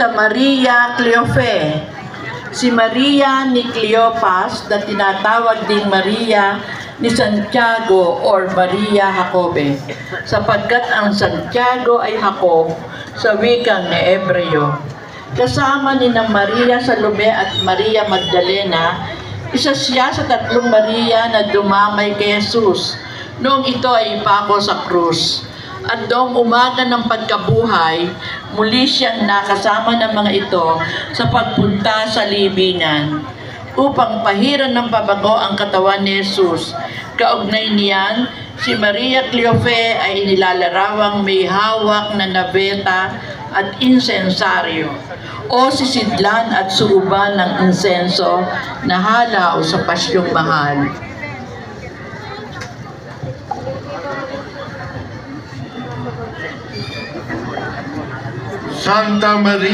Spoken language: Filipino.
sa Maria Cleofe. Si Maria ni Cleopas na tinatawag ding Maria ni Santiago or Maria Jacobe sapagkat ang Santiago ay Jacob sa wikang ni Ebreo. Kasama ni na Maria Salome at Maria Magdalena, isa siya sa tatlong Maria na dumamay kay Jesus noong ito ay ipako sa krus. At noong umaga ng pagkabuhay, muli siyang nakasama ng mga ito sa pagpunta sa libingan upang pahiran ng pabago ang katawan ni Jesus. Kaugnay niyan, si Maria Cleofe ay inilalarawang may hawak na nabeta at insensaryo o sisidlan at suuban ng insenso na halaw sa pasyong mahal. Santa Maria